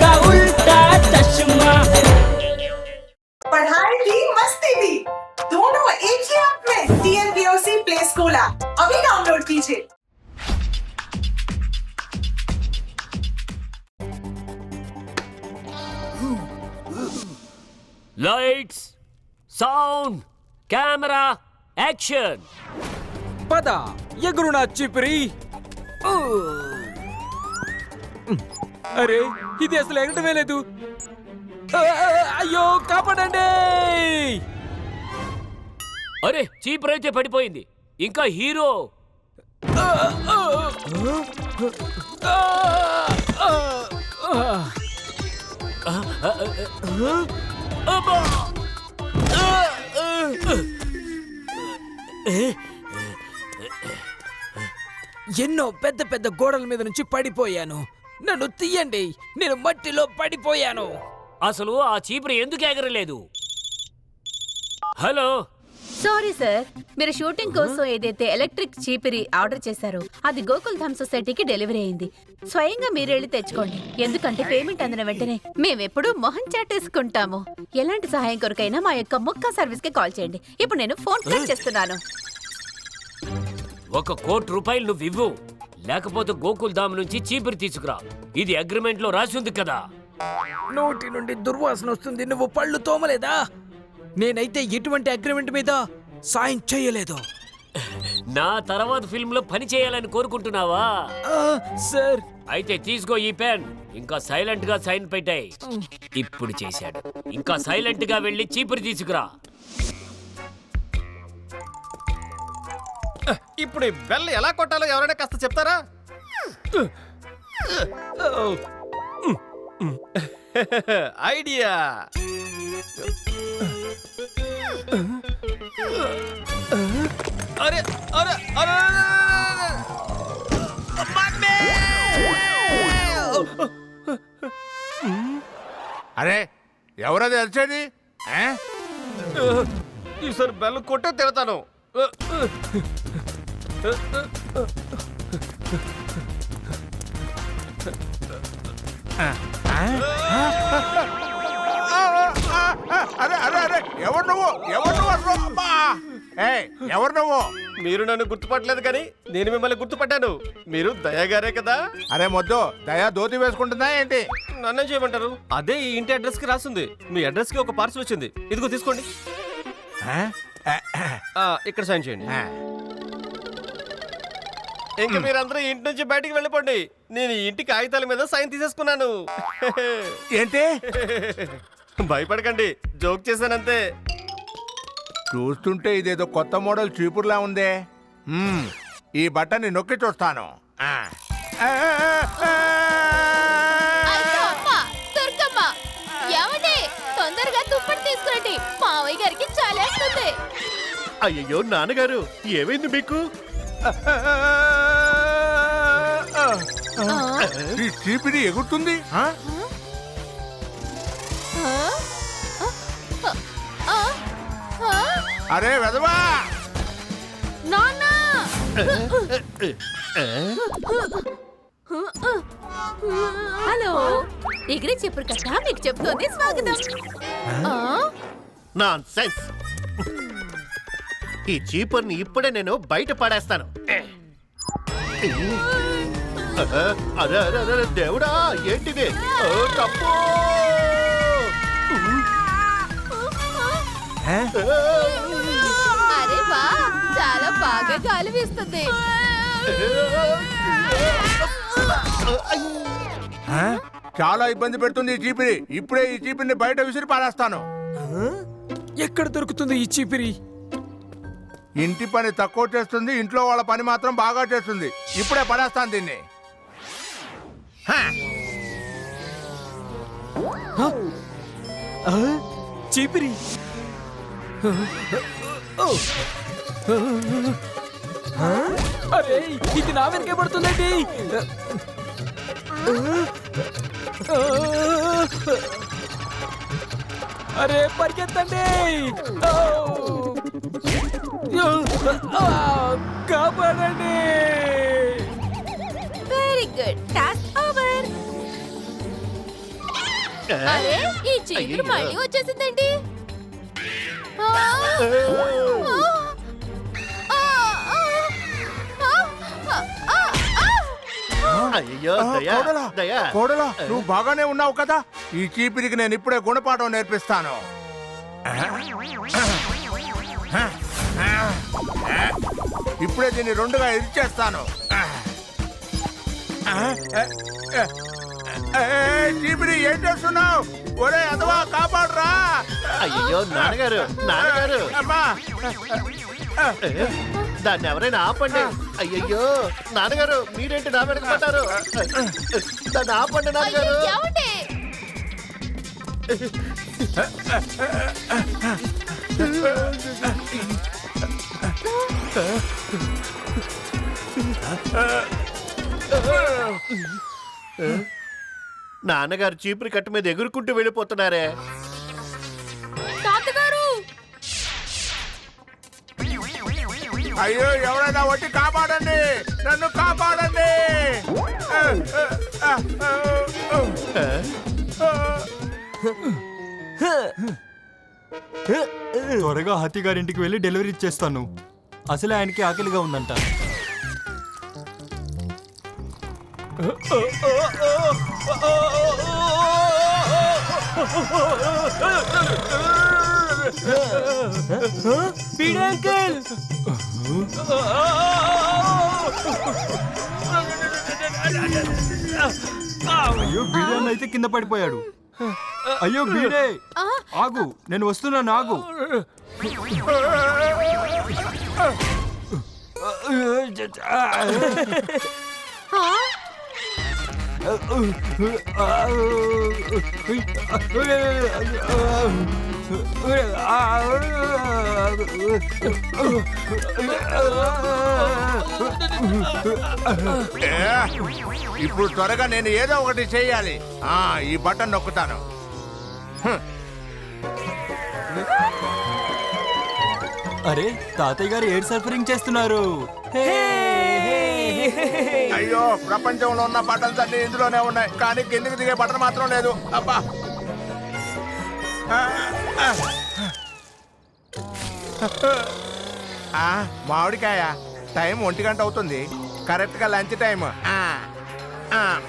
का उल्टा चश्मा। पढ़ाई भी मस्ती भी। दोनों एक ही ऐप में प्ले स्कूल ऐप अभी डाउनलोड कीजिए। लाइट्स साउंड कैमरा एक्शन पता ये गुरुनाथ चिपरी। అరే ఇది అసలు ఎగటమే లేదు. అయ్యో కాపాడండి! అరే చీపర్ అయితే పడిపోయింది. ఇంకా హీరో! ఎన్నో పెద్ద పెద్ద గోడల మీద నుంచి పడిపోయాను. నన్ను తీయండి. నేను మట్టిలో పడిపోయాను. అసలు ఆ చీపర్ ఎందుకు ఎగరలేదు? హలో? సారీ సార్ మీరు షూటింగ్ కోసం ఏదైతే ఎలక్ట్రిక్ చీపిరి ఆర్డర్ చేశారో అది గోకుల్ ధామ్ సొసైటీకి డెలివరీ అయింది. స్వయంగా మీరు వెళ్ళి తెచ్చుకోండి. ఎందుకంటే పేమెంట్ అందిన వెంటనే మేమెప్పుడు మొహం చాటేసుకుంటాము. ఎలాంటి సహాయం కొరకైనా మా యొక్క మొక్క సర్వీస్కి కాల్ చేయండి. ఇప్పుడు నేను ఫోన్ కట్ చేస్తున్నాను. ఒక కోటి రూపాయలు నువ్వు ఇవ్వు. లేకపోతే గోకుల్ ధామ్ నుంచి చీపురు తీసుకురా. ఇది అగ్రిమెంట్లో రాసి ఉంది కదా. నోటి నుండి దుర్వాసన వస్తుంది నువ్వు పళ్ళు తోమలేదా? నేనైతే ఎటువంటి అగ్రిమెంట్ మీద సాయం చేయలేదు. నా తర్వాత ఫిల్మ్లో పని చేయాలని కోరుకుంటున్నావా? సార్. అయితే తీసుకో ఈ పెన్. ఇంకా సైలెంట్గా సైన్ పెట్టాయి. ఇప్పుడు చేశాడు. ఇంకా సైలెంట్గా వెళ్ళి చీపురు తీసుకురా. ఇప్పుడు ఈ బెల్ ఎలా కొట్టాలో ఎవరైనా కాస్త చెప్తారా ఐడియా అరే అరే అరే! అరే ఎవరది ఆ? ఈసారి బెల్ కొట్టే తిడతాను అరే అరే అరే ఎవరు నువ్వు ఎవరు నువ్వు ఏయ్, ఎవరు నువ్వు మీరు నన్ను గుర్తుపట్టలేదు కానీ నేను మిమ్మల్ని గుర్తుపట్టాను. మీరు దయాగారే కదా? అరే మొద్దు దయా ధోతి వేసుకుంటుందా ఏంటి? నన్నేం చేయమంటారు? అదే ఈ ఇంటి అడ్రస్కి రాసింది. మీ అడ్రస్కి ఒక పార్సల్ వచ్చింది. ఇదిగో తీసుకోండి. ఆ? ఇక్కడ సైన్ చేయండి. ఇంకా మీరందరూ ఇంటి నుంచి బయటికి వెళ్ళిపోండి. నేను ఇంటి కాగితాల మీద సైన్ తీసేసుకున్నాను. ఏంటి? భయపడకండి. జోక్ చేశానంతే. చూస్తుంటే ఇదేదో కొత్త మోడల్ చీపుర్లా ఉందే. మ్మ్, ఈ బట్టని నొక్కి చూస్తాను. ఆ. ఆ, ఆ, ఆ. తొందరగా దుప్పటి తీసుకురండి. మావయ్య గారికి చాలేస్తుంది. అయ్యో నాన్నగారు ఏమైంది మీకు? ఈ చీపిరి ఎగురుతుంది? అరే వెదవా నాన్న! హలో ఎగిరి చెప్పుడు కట్ట? మీకు చెప్తోంది స్వాగతం? నాన్ సెన్స్ ఈ చీపర్ని ఇప్పుడే నేను బయట పడేస్తాను. అరే అరే అరే దేవుడా ఏంటిది? తప్పు! అరే వా చాలా బాగా గాలి వీస్తుంది? చాలా ఇబ్బంది పెడుతుంది ఈ చీపిరి. ఇప్పుడే ఈ చీపిరిని బయట విసిరి పారేస్తాను. ఎక్కడ దొరుకుతుంది ఈ చీపిరి? ఇంటి పని తక్కువ చేస్తుంది ఇంట్లో వాళ్ళ పని మాత్రం బాగా చేస్తుంది. ఇప్పుడే పడేస్తాను దీన్ని. చీపిరి. అరే ఇది నా వెనకే పడుతుందండి అరే పరిగెత్తండి. కాపాడండి. వెరీ గుడ్ టాస్క్ అరే ఈ చీపురు మళ్ళీ వచ్చేసిందేంటి ఆ! ఆ! ఆ! ఆ! ఆ! ఆ! అయ్యో ఆ, దయా కోడలా దయా కోడలా నువ్వు బాగానే ఉన్నావు కదా ఈ చీపిరికి నేను ఇప్పుడే గుణపాఠం నేర్పిస్తాను ఇప్పుడే దీన్ని రెండుగా ఇచ్చేస్తాను చీపిరి ఏం చేస్తున్నావు? ఒరే అదవా కాపాడరా. అయ్యో నాన్నగారు నాన్నగారు. అమ్మా. దాన్ని ఎవరైనా ఆపండి. అయ్యయ్యో నాన్నగారు మీరేంటి నా వెనక పడ్డారు? దాన్ని ఆపండి నాన్నగారు. ఏమండి? నాన్నగారు చీపురు కట్టు మీద ఎగురుకుంటూ వెళ్ళిపోతున్నారే. తాతగారు! అయ్యో ఎవరైనా వచ్చి కాపాడండి! నన్ను కాపాడండి! త్వరగా హతి గారింటికి వెళ్ళి డెలివరీ ఇచ్చేస్తాను అసలే ఆయనకి ఆకలిగా ఉందంట. అంకుల్! అయ్యో బీడే అయితే కింద పడిపోయాడు. అయ్యో బీడే! ఆగు నేను వస్తున్నాను ఆగు ఏ, ఇప్పుడు త్వరగా నేను ఏదో ఒకటి చేయాలి. ఆ ఈ బటన్ నొక్కుతాను. అరే తాతయ్య గారు ఎయిర్ సర్ఫరింగ్ చేస్తున్నారు. అయ్యో ప్రపంచంలో ఉన్న బటన్స్ అన్ని ఇందులోనే ఉన్నాయి. కానీ కిందికి దిగే బటన్ మాత్రం లేదు. అబ్బా. ఆ, ఆ. ఆ, మామిడికాయ టైం ఒంటి గంట అవుతుంది. కరెక్ట్గా లంచ్ టైం. ఆ, ఆ,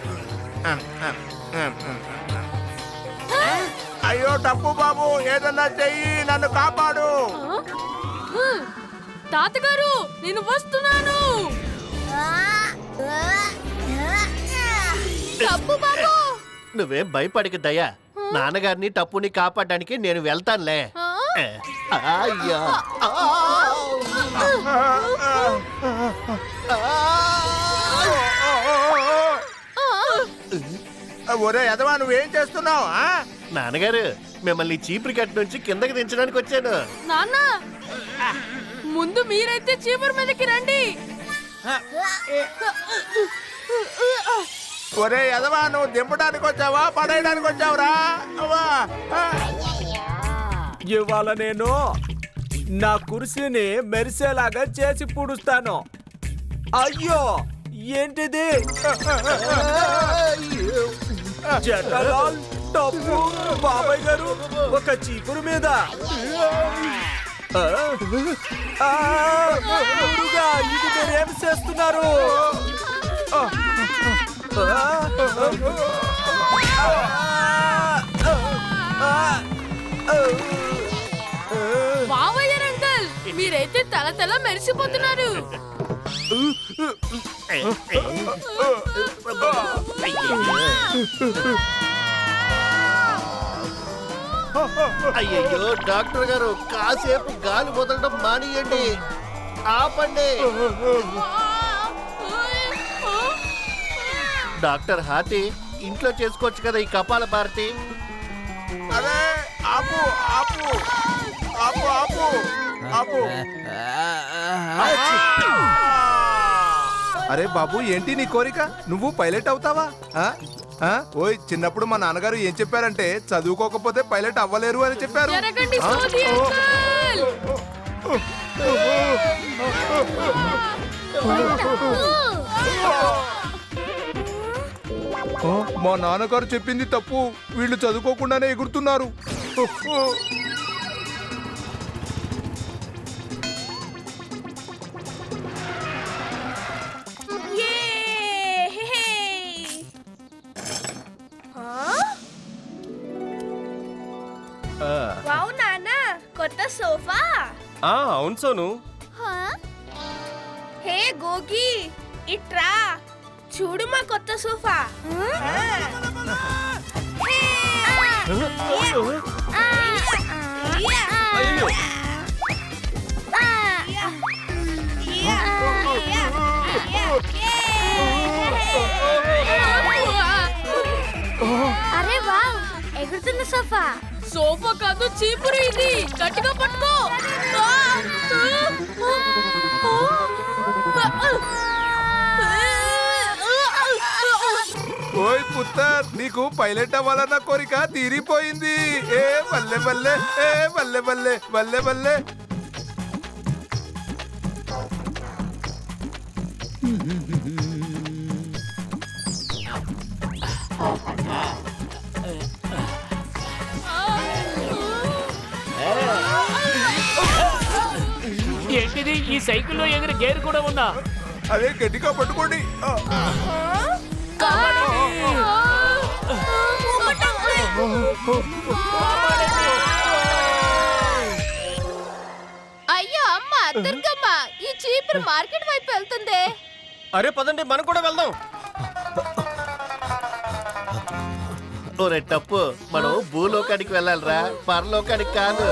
ఆ, ఆ, ఆ, ఆ. అయ్యో తప్పు బాబు. ఏదన్నా చెయ్యి నన్ను కాపాడు. తాతగారు నేను వస్తున్నాను. బాబు. నువ్వేం భయపడికి దయా నాన్నగారిని టప్పుని కాపాడడానికి నేను వెళ్తానులే. అయ్యా! ఒరే ఎదవా నువ్వేం చేస్తున్నావు ఆ? నాన్నగారు మిమ్మల్ని చీపురు కట్టు నుంచి కిందకి దించడానికి వచ్చాను. నాన్న ముందు మీరైతే చీపురు మీదకి రండి. ఒరే ఎదవా నువ్వు దింపడానికి వచ్చావా పడేయడానికి వచ్చావురా ఇవాళ నేను నా కుర్సీని మెరిసేలాగా చేసి పూడుస్తాను. అయ్యో ఏంటిది? జటలాల్ టప్పు బాబాయ్ గారు ఒక చీపురు మీద. గురుగా, ఇది మీరేం చేస్తున్నారు ఆ, ఆ, ఆ, ఆ, బావయ్య అంకల్ మీరైతే తల తల మెరిసిపోతున్నారు అయ్యయ్యో డాక్టర్ గారు కాసేపు గాలి వదలడం మానేయండి. ఆపండి. డాక్టర్ హాతి ఇంట్లో చేసుకోవచ్చు కదా ఈ కపాల భారతి? అరే ఆపు ఆపు. ఆపు ఆపు. ఆపు. అరే బాబు ఏంటి నీ కోరిక? నువ్వు పైలట్ అవుతావా? ఓయ్ చిన్నప్పుడు మా నాన్నగారు ఏం చెప్పారంటే చదువుకోకపోతే పైలట్ అవ్వలేరు అని చెప్పారు. మా నాన్నగారు చెప్పింది తప్పు వీళ్ళు చదువుకోకుండానే ఎగురుతున్నారు. అవును సోను. హే? గోగి ఇట్రా. చూడు మా కొత్త సోఫా. అరే వావ్ ఎగురుతున్న సోఫా. సోఫా కాదు చీపురు ఇది. గట్టిగా పట్టుకో. ఓయ్ పుత్తర్ నీకు పైలట్ అవ్వాలన్న కోరిక తీరిపోయింది. ఏ బల్లె బల్లె ఏ బల్లె బల్లె బల్లె బల్లె ఏంటిది ఈ సైకిల్లో ఎగిరి గేర్ కూడా ఉందా? అదే గట్టిగా పట్టుకోండి. ఆ, అయ్యో అమ్మ దుర్గమ్మ ఈ చీపురు మార్కెట్ వైపు వెళ్తుందే. అరే పదండి మనం కూడా వెళ్దాం. ఒరే టప్పు మనం భూలోకానికి వెళ్ళాలిరా పరలోకానికి కాదు.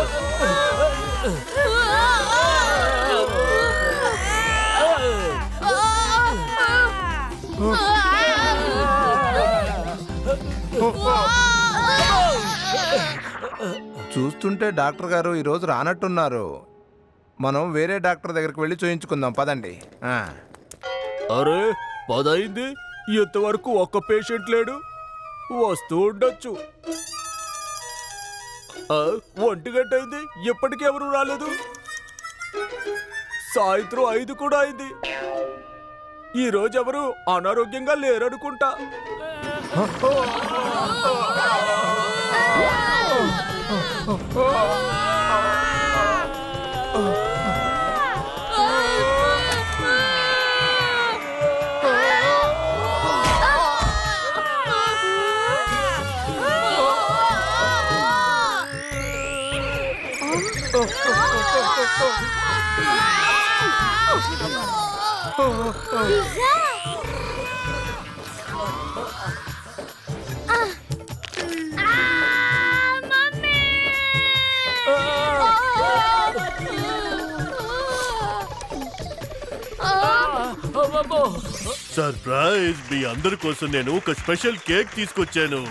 చూస్తుంటే డాక్టర్ గారు ఈరోజు రానట్టున్నారు. మనం వేరే డాక్టర్ దగ్గరికి వెళ్ళి చూయించుకుందాం. పదండి. అరే పదైంది? ఇంతవరకు ఒక్క పేషెంట్ లేడు. వస్తూ ఉండొచ్చు. ఒంటి గంట అయింది. ఎప్పటికెవరూ ఎవరు రాలేదు. సాయంత్రం ఐదు కూడా అయింది. ఈ రోజు ఎవరు అనారోగ్యంగా లేరనుకుంటా. Ah! సర్ప్రైజ్ మీ అందరి కోసం నేను ఒక స్పెషల్ కేక్ తీసుకొచ్చాను.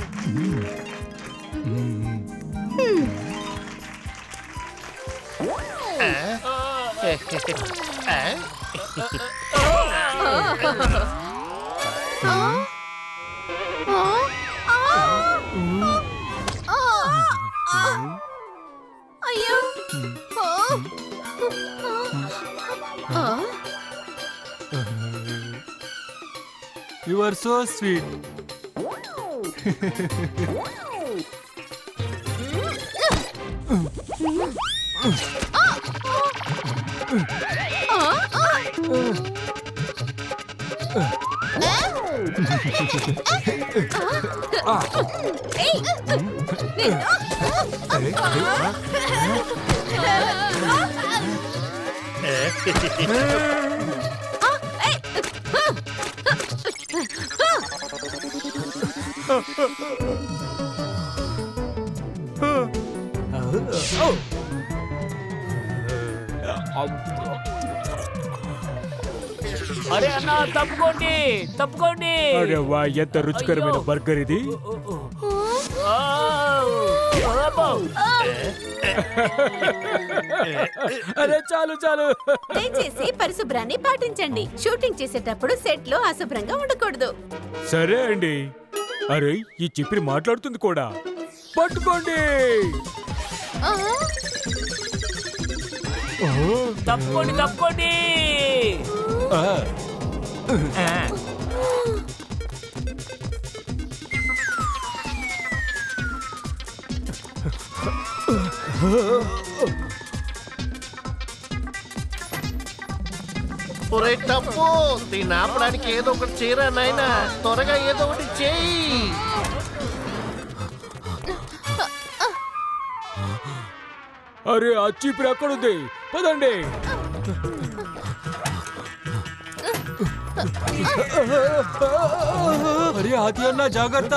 You are so sweet. Ah! అరే అన్న తప్పుకోండి తప్పుకోండి. అరే వా ఎంత రుచికరమైన బర్గర్ ఇది. అరే చాలు చాలు. దయచేసి పరిశుభ్రాన్ని పాటించండి. షూటింగ్ చేసేటప్పుడు సెట్లో అశుభ్రంగా ఉండకూడదు. సరే అండి. అరే ఈ చిపిరి మాట్లాడుతుంది కూడా. పట్టుకోండి! తప్పుకోండి తప్పుకోండి. Huh? ఒరే తప్పు దీన్ని ఆపడానికి ఏదో ఒకటి చేయరా నాయనా? త్వరగా ఏదో ఒకటి చేయి. అరే ఆ చీపురు ఎక్కడుంది? పదండి. అరే ఆది అన్న జాగ్రత్త.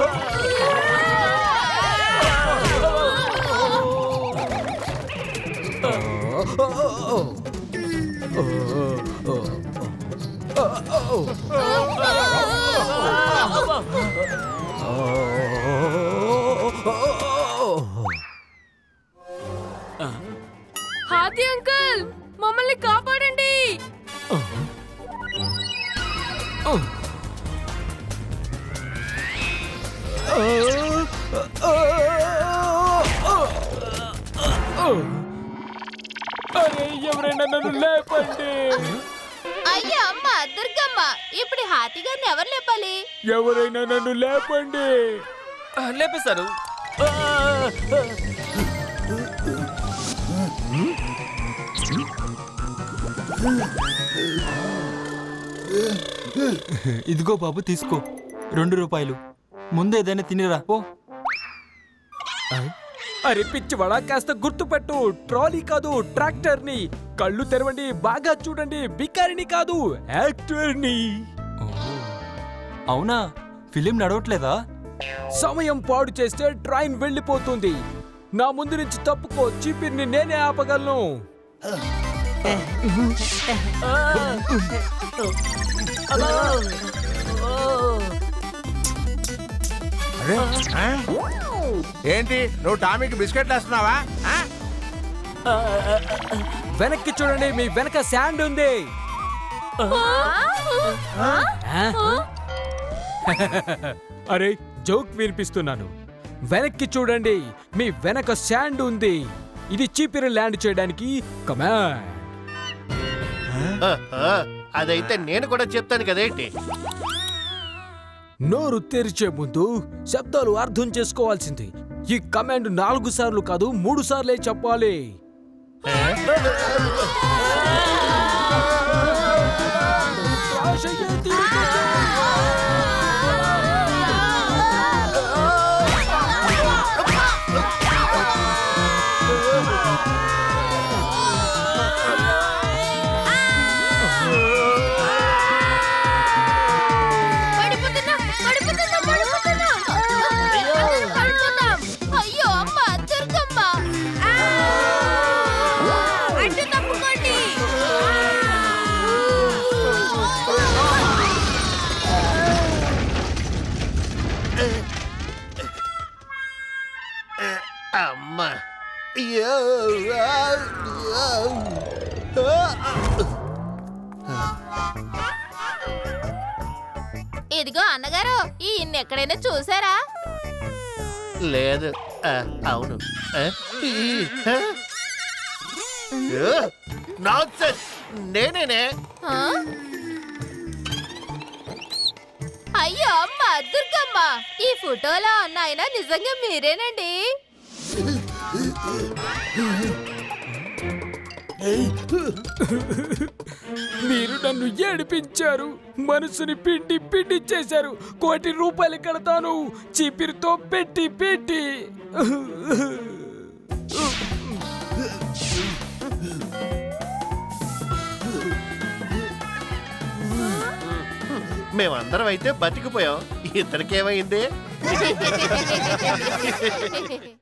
హాతి ఎవరు ఎవరైనా నన్ను లేపండి. లేపేశారు. ఇదిగో బాబు తీసుకో. రెండు రూపాయలు. ముందు ఏదైనా తినిరా ఓ అరే పిచ్చివాడా కాస్త గుర్తుపెట్టు. ట్రాలీ కాదు ట్రాక్టర్ని కళ్ళు తెరవండి బాగా చూడండి బికారిని కాదు యాక్టర్ని. అవునా? ఫిలిం నడవట్లేదా? సమయం పాడు చేస్తే ట్రైన్ వెళ్ళిపోతుంది. నా ముందు నుంచి తప్పుకో చీపిర్ని నేనే ఆపగలను? ఏంటి నువ్వు టామీకి బిస్కెట్లు వేస్తున్నావా? వెనక్కి చూడండి మీ వెనక శాండ్ ఉంది? అరే జోక్ వినిపిస్తున్నాను. వెనక్కి చూడండి మీ వెనక శాండ్ ఉంది. ఇది చీపిరి ల్యాండ్ చేయడానికి కమాండ్. అదైతే నేను కూడా చెప్తాను కదేంటి? నోరు తెరిచే ముందు శబ్దాలు అర్థం చేసుకోవాల్సింది. ఈ కమాండ్ నాలుగు సార్లు కాదు మూడు సార్లే చెప్పాలి. ఇదిగో అన్నగారు ఈ ఇన్ని ఎక్కడైనా చూసారా? లేదు. అవును. నేనేనే. ఆ? అయ్యో అమ్మ దుర్గమ్మ. ఈ ఫోటోలో ఉన్న ఆయన నిజంగా మీరేనండి? మీరు నన్ను ఏడిపించారు. మనసుని పిండి పిండి చేశారు. కోటి రూపాయలు కడతాను. చీపిరితో పెట్టి పెట్టి. మేమందరం అయితే బతికిపోయాం. ఇతనికేమైంది?